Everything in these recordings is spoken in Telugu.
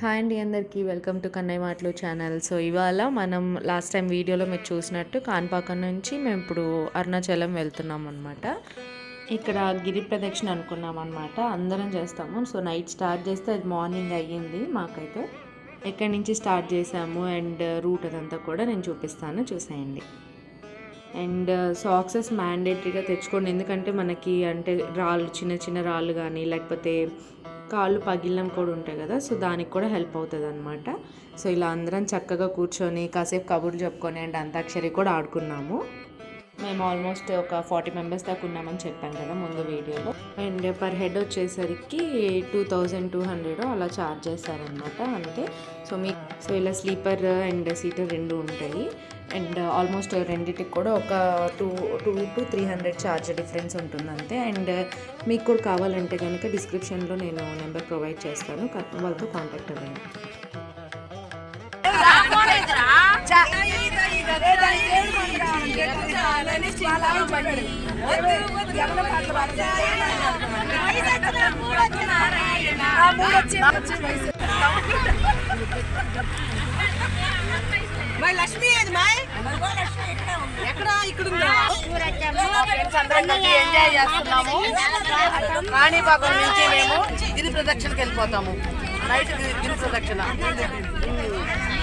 హాయ్ అండి అందరికీ. వెల్కమ్ టు కన్నయ్య మాటలు ఛానల్. సో ఇవాళ మనం లాస్ట్ టైం వీడియోలో మీరు చూసినట్టు కాన్పాక నుంచి మేము ఇప్పుడు అరుణాచలం వెళ్తున్నాం అనమాట ఇక్కడ గిరి ప్రదక్షిణ అనుకున్నాం అనమాట అందరం చేస్తాము. సో నైట్ స్టార్ట్ చేస్తే అది మార్నింగ్ అయ్యింది మాకైతే. ఎక్కడి నుంచి స్టార్ట్ చేసాము అండ్ రూట్ అదంతా కూడా నేను చూపిస్తాను. చూసేయండి. అండ్ సాక్సెస్ మ్యాండేటరీగా తెచ్చుకోండి. ఎందుకంటే మనకి అంటే రాళ్ళు చిన్న చిన్న రాళ్ళు కానీ లేకపోతే కాళ్ళు పగిలినం కూడా ఉంటాయి కదా సో దానికి కూడా హెల్ప్ అవుతుంది అనమాట సో ఇలా అందరం చక్కగా కూర్చొని కాసేపు కబుర్లు చెప్పుకొని అండ్ అంతాక్షరి కూడా ఆడుకున్నాము. మేము ఆల్మోస్ట్ ఒక ఫార్టీ మెంబర్స్ దాకా ఉన్నామని చెప్పాను కదా ముందు వీడియోలో. అండ్ పర్ హెడ్ వచ్చేసరికి టూ థౌజండ్ టూ హండ్రెడ్ అలా ఛార్జ్ చేస్తారనమాట అంతే. సో మీ సో ఇలా స్లీపర్ అండ్ సీటర్ రెండు ఉంటాయి. అండ్ ఆల్మోస్ట్ రెండింటికి కూడా ఒక two two to three hundred charge difference ఉంటుంది అంతే. అండ్ మీకు కూడా కావాలంటే కనుక డిస్క్రిప్షన్లో నేను నెంబర్ ప్రొవైడ్ చేస్తాను. వాళ్ళతో కాంటాక్ట్ అవ్వండి. మై లక్ష్మి ఏది మై ఎక్కడ? ఇక్కడ ఎంజాయ్ చేస్తున్నాము కాణిపాకం నుంచి మేము గిరి ప్రదక్షిణకి వెళ్ళిపోతాము. నైట్ గిరి ప్రదక్షిణ.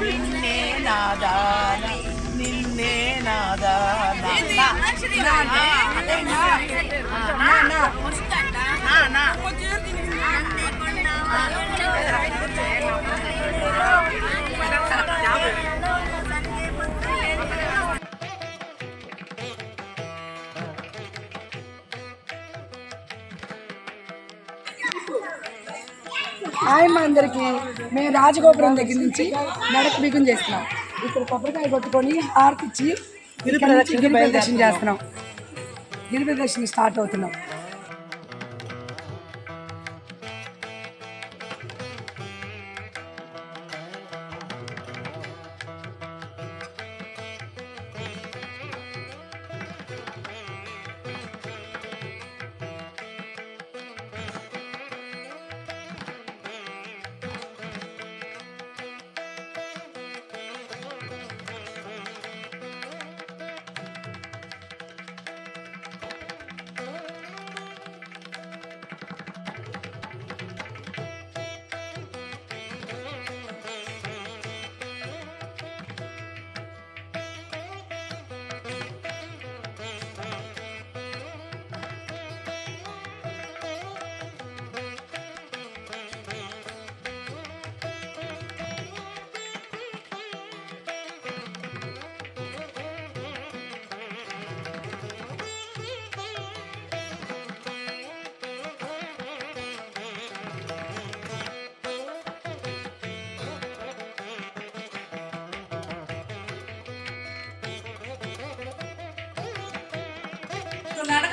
నిన్నే నాదాన నిన్నే నాదాన హాయ్ మా అందరికి మేము రాజగోపురం దగ్గర నుంచి నడక బిగుం చేస్తున్నాం. ఇక్కడ కొబ్బరికాయ కొట్టుకొని హారతి ఇచ్చి ఇక్కడ నుంచి గిరి ప్రదర్శన చేస్తున్నాం. గిరి ప్రదర్శన స్టార్ట్ అవుతున్నాం.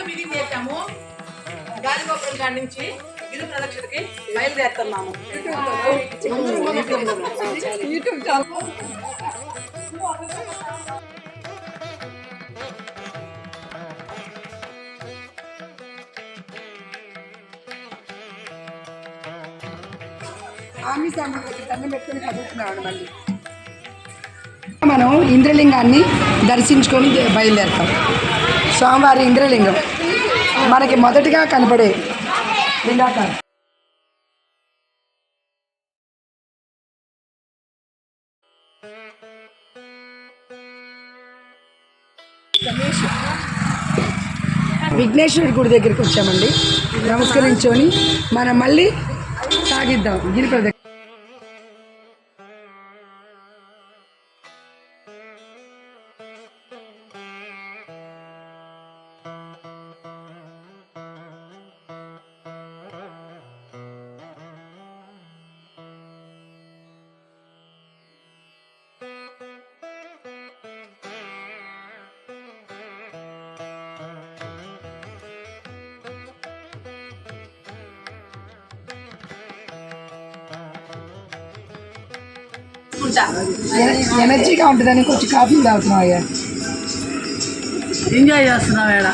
నడక బిగిన్ చేసాము గాలిగోపురం కాడి నుంచి ఇరు ప్రదక్షిణకి బయలుదేరుతున్నాము యూట్యూబ్ ఛానల్ ఆమె సామాన్యులకి దండం పెట్టుకుని చదువుతున్నాడు మళ్ళీ. మనం ఇంద్రలింగాన్ని దర్శించుకొని బయలుదేరుతాం. స్వామివారి ఇంద్రలింగం మనకి మొదటిగా కనపడే లింగాకారం. విఘ్నేశ్వరుడి గుడి దగ్గరికి వచ్చామండి. నమస్కరించుకొని మనం మళ్ళీ సాగిద్దాం. గిరి ఎనర్జీగా ఉంటుందని కొంచెం కాఫీ తాగుతున్నాం అయ్యా ఎంజాయ్ చేస్తున్నాం ఈడ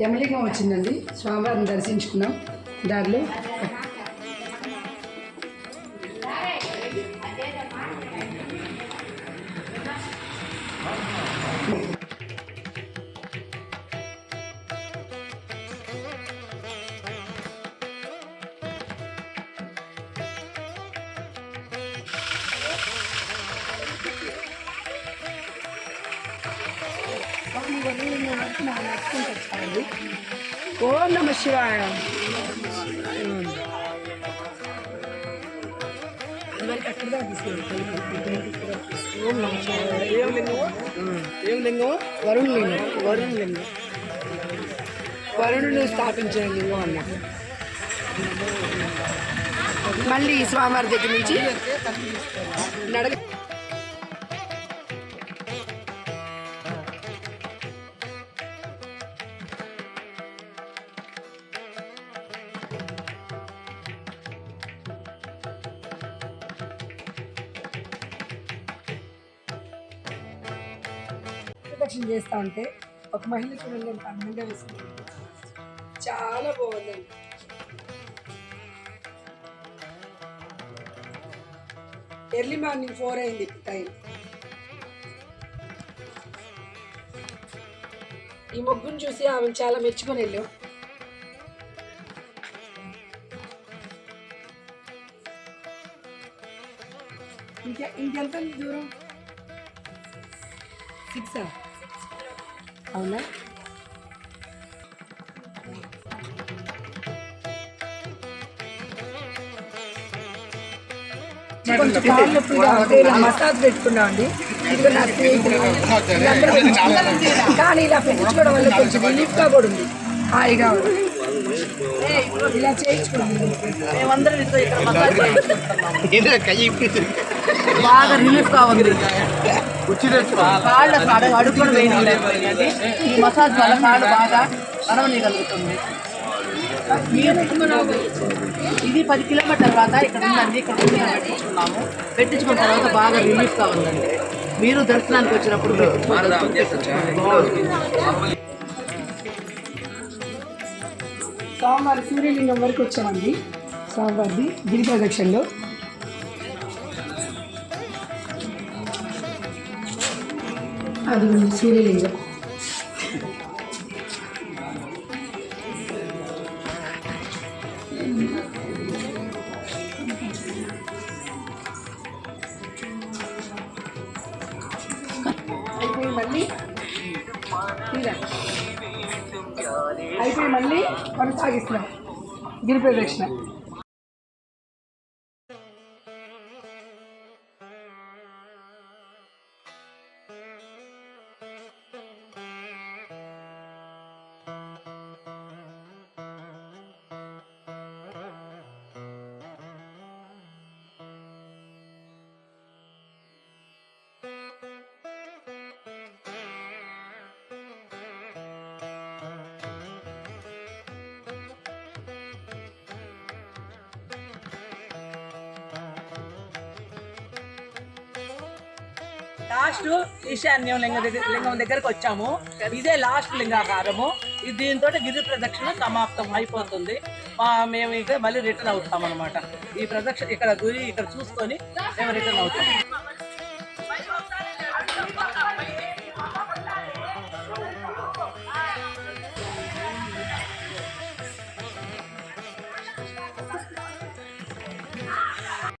యమలింగం వచ్చిందండి. స్వామివారిని దర్శించుకున్నాం. దారిలో ఓం నమ శివాయ. ఏం లింగం? వరుణ్ లింగం. వరుణ్ లింగం. వరుణుడు స్థాపించిన లింగం అన్నట్టు మళ్ళీ స్వామివారి దగ్గర నుంచి నడక ప్రదక్షిణ చేస్తా ఉంటే ఒక మహిళ చూడండి ఎంత అందంగా వేసింది చాలా బాగుందండి ఎర్లీ మార్నింగ్ ఫోర్ అయింది టైం. ఈ ముగ్గును చూసి ఆమె చాలా మెచ్చుకొని వెళ్ళాం. ఇంకా ఇంకెంత దూరం? సిక్సా? అవునా? కొంచెం కాళ్ళు ఇలా మసాజ్ పెట్టుకున్నాం అండి. ఇది నా స్నేహితులు వీళ్ళందరూ పెట్టించుకున్నారు. కానీ ఇలా పెట్టించుకోవడం వల్ల కొంచెం రిలీఫ్గా కూడా ఉంది. హాయిగా ఉంది. ఇలా చేయించుకోండి. మేమందరం ఇద్దరు ఇక్కడ మసాజ్ చేయించుకుంటున్నాము. బాగా రిలీఫ్గా ఉంది కాళ్ళు కూడా ఈ మసాజ్ వల్ల కాళ్ళు బాగా నడవనీయగలుగుతుంది. మీరు ఇది పది కిలోమీటర్ల తర్వాత ఇక్కడ ఉందండి ఇక్కడ ఉంది పెట్టించుకున్నాము పెట్టించుకున్న తర్వాత బాగా రిలీఫ్గా ఉందండి మీరు దర్శనానికి వచ్చినప్పుడు. స్వామివారి సూర్యలింగం వరకు వచ్చామండి. స్వామివారిది గిరి ప్రదక్షిణలో అది ఉంది సూర్యలింగం అయిపోయి మళ్ళీ తీరా. అయిపోయి మళ్ళీ కొనసాగిస్తున్నాం గిరి లాస్ట్ ఈశాన్యం లింగ దగ్గర లింగం దగ్గరకు వచ్చాము. ఇదే లాస్ట్ లింగాకారము. ఇది దీంతో గిరి ప్రదక్షిణ సమాప్తం అయిపోతుంది. మా మేము ఇక మళ్ళీ రిటర్న్ అవుతాం అనమాట ఈ ప్రదక్షిణ ఇక్కడ గురి ఇక్కడ చూసుకొని మేము రిటర్న్ అవుతాం.